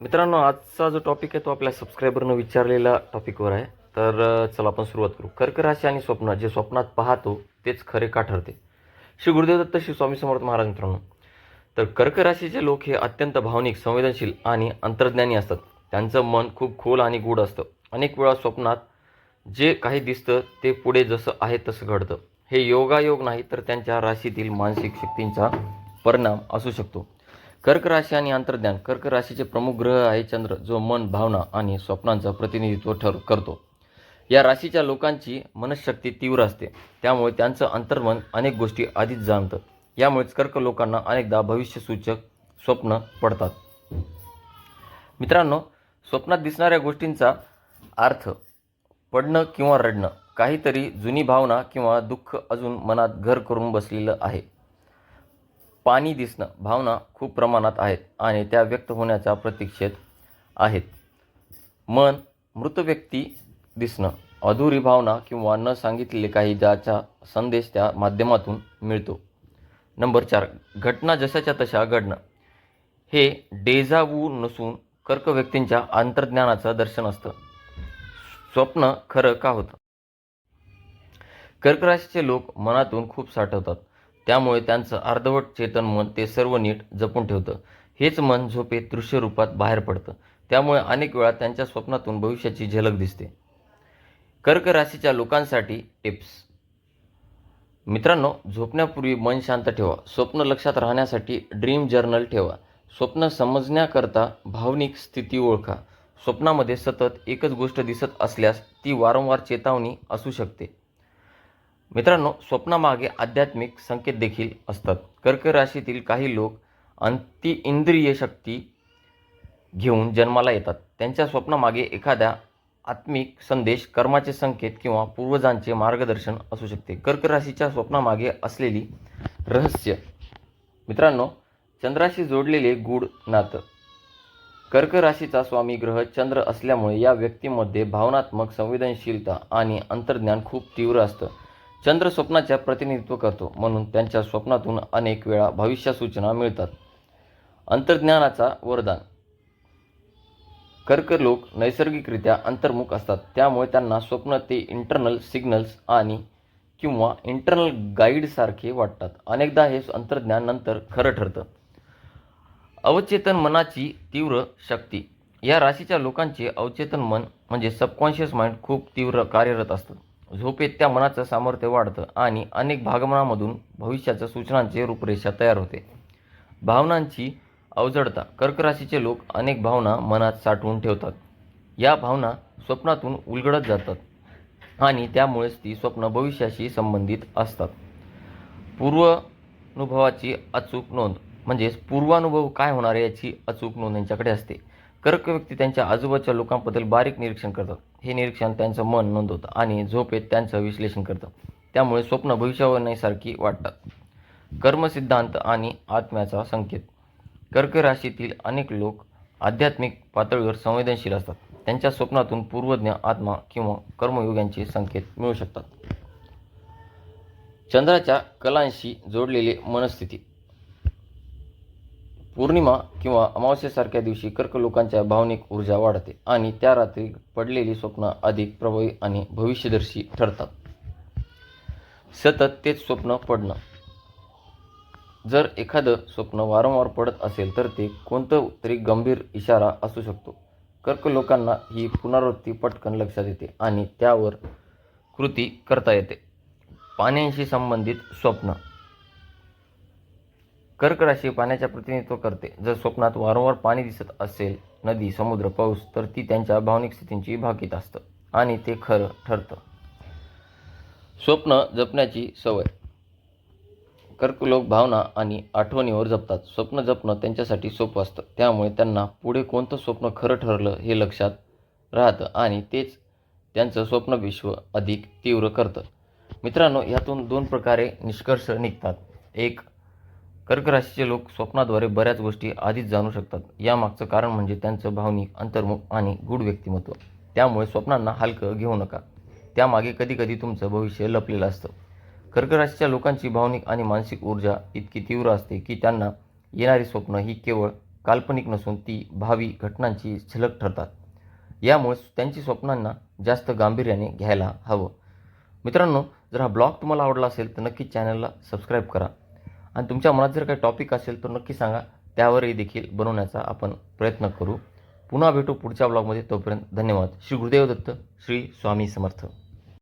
मित्रांनो आजचा जो टॉपिक आहे तो आपल्या सबस्क्रायबरनं विचारलेला टॉपिकवर आहे. तर चला आपण सुरुवात करू. कर्क राशी आणि स्वप्न जे स्वप्नात पाहतो तेच खरे का ठरते? श्री गुरुदेव दत्त श्री स्वामी समर्थ महाराज मित्रांनो तर कर्क राशीचे लोक हे अत्यंत भावनिक संवेदनशील आणि अंतर्ज्ञानी असतात. त्यांचं मन खूप खोल आणि गूढ असतं. अनेक वेळा स्वप्नात जे काही दिसतं ते पुढे जसं आहे तसं घडतं. हे योगायोग नाही तर त्यांच्या राशीतील मानसिक शक्तींचा परिणाम असू शकतो. कर्क राशी आणि अंतर्ज्ञान कर्क राशीचे प्रमुख ग्रह आहे चंद्र जो मन भावना आणि स्वप्नांचं प्रतिनिधित्व ठर करतो. या राशीच्या लोकांची मनशक्ती तीव्र असते. त्यामुळे त्यांचं अंतर्मन अनेक गोष्टी आधीच जाणतं. यामुळेच कर्क लोकांना अनेकदा भविष्यसूचक स्वप्न पडतात. मित्रांनो स्वप्नात दिसणाऱ्या गोष्टींचा अर्थ पडणं किंवा रडणं काहीतरी जुनी भावना किंवा दुःख अजून मनात घर करून बसलेलं आहे. पाणी दिसणं भावना खूप प्रमाणात आहेत आणि त्या व्यक्त होण्याच्या प्रतीक्षेत आहेत. मन मृत व्यक्ती दिसणं अधुरी भावना किंवा न सांगितलेले काही ज्याचा संदेश त्या माध्यमातून मिळतो. नंबर चार घटना जशाच्या तशा घडणं. हे डेझावू नसून कर्क व्यक्तींच्या अंतर्ज्ञानाचं दर्शन असतं. स्वप्न खरं का होतं? कर्क राशीचे लोक मनातून खूप साठवतात. त्यामुळे त्यांचं अर्धवट चेतन मन ते सर्व नीट जपून ठेवतं. हेच मन झोपेत दृश्य रूपात बाहेर पडतं. त्यामुळे अनेक वेळा त्यांच्या स्वप्नातून भविष्याची झलक दिसते. कर्क राशीच्या लोकांसाठी टिप्स. मित्रांनो झोपण्यापूर्वी मन शांत ठेवा. स्वप्न लक्षात राहण्यासाठी ड्रीम जर्नल ठेवा. स्वप्न समजण्याकरता भावनिक स्थिती ओळखा. स्वप्नामध्ये सतत एकच गोष्ट दिसत असल्यास ती वारंवार चेतावणी असू शकते. मित्रांनो स्वप्नामागे आध्यात्मिक संकेत देखील असतात. कर्क राशीतील काही लोक अंति इंद्रिय शक्ती घेऊन जन्माला येतात. त्यांच्या स्वप्नामागे एखाद्या आत्मिक संदेश कर्माचे संकेत किंवा पूर्वजांचे मार्गदर्शन असू शकते. कर्क राशीच्या स्वप्नामागे असलेली रहस्य. मित्रांनो चंद्राशी जोडलेले गूढ नातं. कर्क राशीचा स्वामी ग्रह चंद्र असल्यामुळे या व्यक्तीमध्ये भावनात्मक संवेदनशीलता आणि अंतर्ज्ञान खूप तीव्र असतं. चंद्र स्वप्नाच्या प्रतिनिधित्व करतो. म्हणून त्यांच्या स्वप्नातून अनेक वेळा भविष्य सूचना मिळतात. अंतर्ज्ञानाचा वरदान. कर्क लोक नैसर्गिकरित्या अंतर्मुख असतात. त्यामुळे त्यांना स्वप्न ते इंटरनल सिग्नल्स आणि किंवा इंटरनल गाईडसारखे वाटतात. अनेकदा हे अंतर्ज्ञान नंतर खरं ठरतं. अवचेतन मनाची तीव्र शक्ती. या राशीच्या लोकांचे अवचेतन मन म्हणजे सबकॉन्शियस माइंड खूप तीव्र कार्यरत असतं. झोपेत त्या मनाचं सामर्थ्य वाढतं आणि अनेक भागमनामधून भविष्याच्या सूचनांचे रूपरेषा तयार होते. भावनांची अवजडता कर्क राशीचे लोक अनेक भावना मनात साठवून ठेवतात. या भावना स्वप्नातून उलगडत जातात आणि त्यामुळेच ती स्वप्न भविष्याशी संबंधित असतात. पूर्वानुभवाची अचूक नोंद म्हणजेच पूर्वानुभव काय होणार आहे याची अचूक नोंद यांच्याकडे असते. कर्क व्यक्ती त्यांच्या आजूबाजूच्या लोकांबद्दल बारीक निरीक्षण करतात. हे निरीक्षण त्यांचं मन नोंदवतं आणि झोपेत त्यांचं विश्लेषण करतं. त्यामुळे स्वप्न भविष्यवाणीसारखी वाटतात. कर्मसिद्धांत आणि आत्म्याचा संकेत. कर्क राशीतील अनेक लोक आध्यात्मिक पातळीवर संवेदनशील असतात. त्यांच्या स्वप्नातून पूर्वज्ञ आत्मा किंवा कर्मयोग्यांचे संकेत मिळू शकतात. चंद्राच्या कलांशी जोडलेले मनस्थिती. पौर्णिमा किंवा अमावस्येसारख्या दिवशी कर्क लोकांच्या भावनिक ऊर्जा वाढते आणि त्या रात्री पडलेली स्वप्न अधिक प्रभावी आणि भविष्यदर्शी ठरतात. सतत तेच स्वप्न पडणं. जर एखादं स्वप्न वारंवार पडत असेल तर ते कोणतं तरी गंभीर इशारा असू शकतो. कर्क लोकांना ही पुनरावृत्ती पटकन लक्षात येते आणि त्यावर कृती करता येते. पाण्याशी संबंधित स्वप्न. कर्क राशी पाण्याचे प्रतिनिधित्व करते. जर स्वप्नात वारंवार पाणी दिसत असेल नदी समुद्र पाऊस तर ती त्यांच्या भावनिक स्थितींची भाकीत असतं आणि ते खरं ठरतं. स्वप्न जपण्याची सवय. कर्क लोक भावना आणि आठवणीवर जपतात. स्वप्न जपणं त्यांच्यासाठी सोपं असतं. त्यामुळे त्यांना पुढे कोणतं स्वप्न खरं ठरलं हे लक्षात राहतं आणि तेच त्यांचं स्वप्नविश्व अधिक तीव्र करतं. मित्रांनो ह्यातून दोन प्रकारे निष्कर्ष निघतात. एक कर्क राशीचे लोक स्वप्नाद्वारे बऱ्याच गोष्टी आधीच जाणू शकतात. यामागचं कारण म्हणजे त्यांचं भावनिक अंतर्मुख आणि गूढ व्यक्तिमत्व. त्यामुळे स्वप्नांना हलकं घेऊ नका. त्यामागे कधीकधी तुमचं भविष्य लपलेलं असतं. कर्क राशीच्या लोकांची भावनिक आणि मानसिक ऊर्जा इतकी तीव्र असते की त्यांना येणारी स्वप्न ही केवळ काल्पनिक नसून ती भावी घटनांची झलक ठरतात. यामुळे त्यांची स्वप्नांना जास्त गांभीर्याने घ्यायला हवं. मित्रांनो जर हा ब्लॉग तुम्हाला आवडला असेल तर नक्की चॅनलला सबस्क्राईब करा. आणि तुमच्या मनात जर काही टॉपिक असेल तर नक्की सांगा. त्यावरही देखील बनवण्याचा आपण प्रयत्न करू. पुन्हा भेटू पुढच्या ब्लॉगमध्ये तोपर्यंत धन्यवाद. श्री गुरुदेव दत्त श्री स्वामी समर्थ.